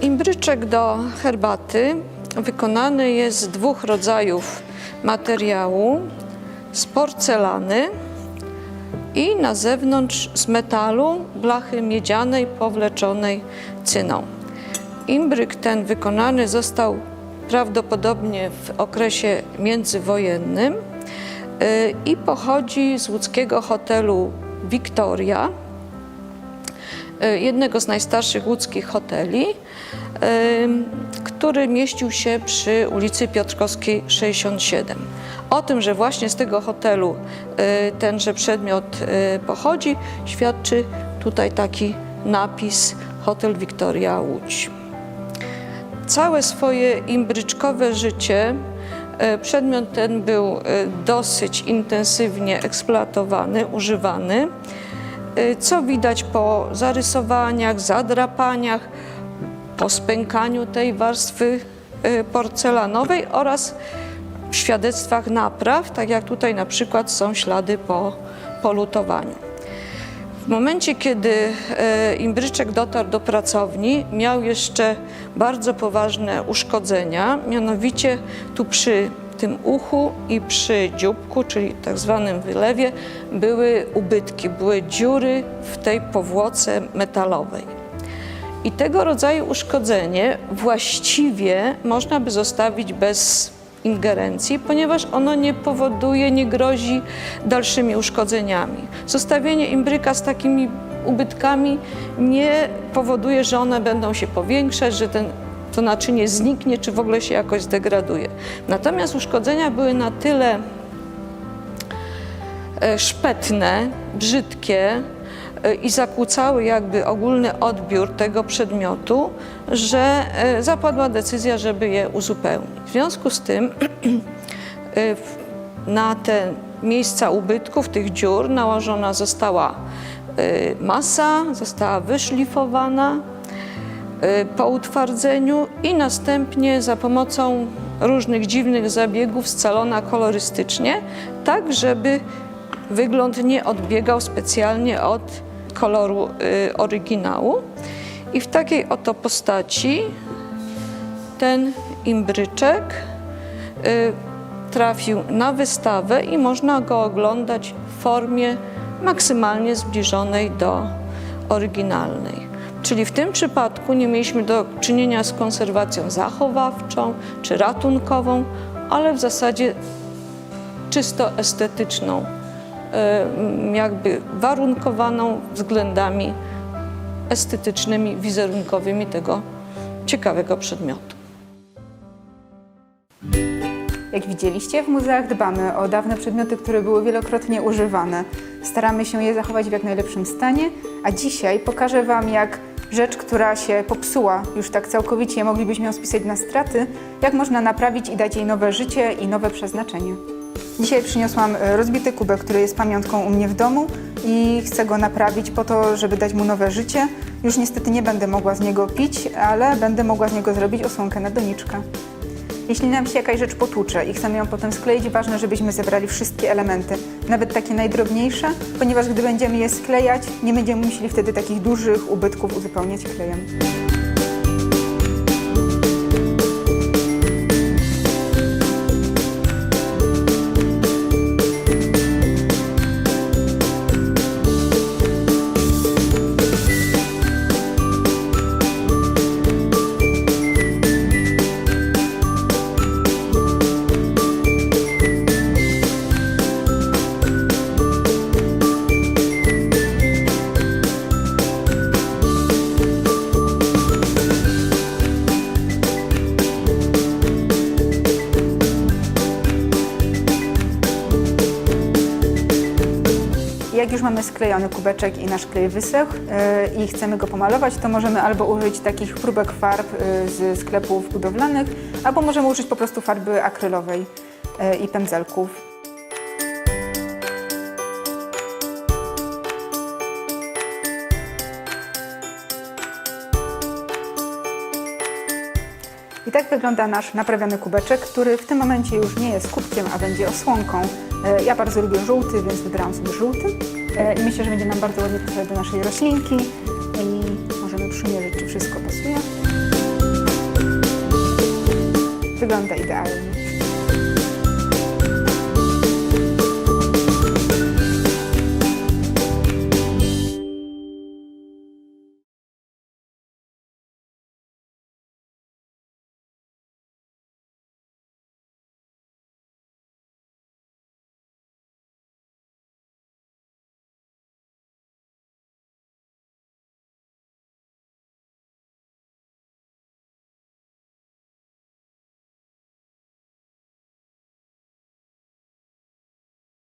Imbryczek do herbaty wykonany jest z dwóch rodzajów materiału, z porcelany i na zewnątrz z metalu blachy miedzianej powleczonej cyną. Imbryk ten wykonany został prawdopodobnie w okresie międzywojennym y, i pochodzi z łódzkiego hotelu Victoria, jednego z najstarszych łódzkich hoteli, y, który mieścił się przy ulicy Piotrkowskiej 67. O tym, że właśnie z tego hotelu y, tenże przedmiot y, pochodzi, świadczy tutaj taki napis Hotel Victoria Łódź. Całe swoje imbryczkowe życie przedmiot ten był dosyć intensywnie eksploatowany, używany, co widać po zarysowaniach, zadrapaniach, po spękaniu tej warstwy e, porcelanowej oraz świadectwach napraw, tak jak tutaj na przykład są ślady po polutowaniu. W momencie, kiedy e, imbryczek dotarł do pracowni, miał jeszcze bardzo poważne uszkodzenia, mianowicie tu przy tym uchu i przy dzióbku, czyli tak zwanym wylewie, były ubytki, były dziury w tej powłoce metalowej. I tego rodzaju uszkodzenie właściwie można by zostawić bez ingerencji, ponieważ ono nie powoduje, nie grozi dalszymi uszkodzeniami. Zostawienie imbryka z takimi ubytkami nie powoduje, że one będą się powiększać, że ten, to naczynie zniknie, czy w ogóle się jakoś zdegraduje. Natomiast uszkodzenia były na tyle e, szpetne, brzydkie e, i zakłócały jakby ogólny odbiór tego przedmiotu, że e, zapadła decyzja, żeby je uzupełnić. W związku z tym na te miejsca ubytków, tych dziur nałożona została masa, została wyszlifowana po utwardzeniu i następnie za pomocą różnych dziwnych zabiegów scalona kolorystycznie, tak żeby wygląd nie odbiegał specjalnie od koloru y, oryginału. I w takiej oto postaci ten imbryczek y, trafił na wystawę i można go oglądać w formie maksymalnie zbliżonej do oryginalnej. Czyli w tym przypadku nie mieliśmy do czynienia z konserwacją zachowawczą czy ratunkową, ale w zasadzie czysto estetyczną, jakby warunkowaną względami estetycznymi, wizerunkowymi tego ciekawego przedmiotu. Jak widzieliście, w muzeach dbamy o dawne przedmioty, które były wielokrotnie używane. Staramy się je zachować w jak najlepszym stanie, a dzisiaj pokażę Wam, jak rzecz, która się popsuła, już tak całkowicie moglibyśmy ją spisać na straty, jak można naprawić i dać jej nowe życie i nowe przeznaczenie. Dzisiaj przyniosłam e, rozbity kubek, który jest pamiątką u mnie w domu i chcę go naprawić po to, żeby dać mu nowe życie. Już niestety nie będę mogła z niego pić, ale będę mogła z niego zrobić osłonkę na doniczkę. Jeśli nam się jakaś rzecz potłucze i chcemy ją potem skleić, ważne, żebyśmy zebrali wszystkie elementy, nawet takie najdrobniejsze, ponieważ gdy będziemy je sklejać, nie będziemy musieli wtedy takich dużych ubytków uzupełniać klejem. Jak już mamy sklejony kubeczek i nasz klej wysechł yy, i chcemy go pomalować, to możemy albo użyć takich próbek farb yy, z sklepów budowlanych, albo możemy użyć po prostu farby akrylowej yy, i pędzelków. I tak wygląda nasz naprawiony kubeczek, który w tym momencie już nie jest kubkiem, a będzie osłonką. E, ja bardzo lubię żółty, więc wybrałam sobie żółty. E, I myślę, że będzie nam bardzo ładnie pasować do naszej roślinki no i możemy przymierzyć, czy wszystko pasuje. Wygląda idealnie.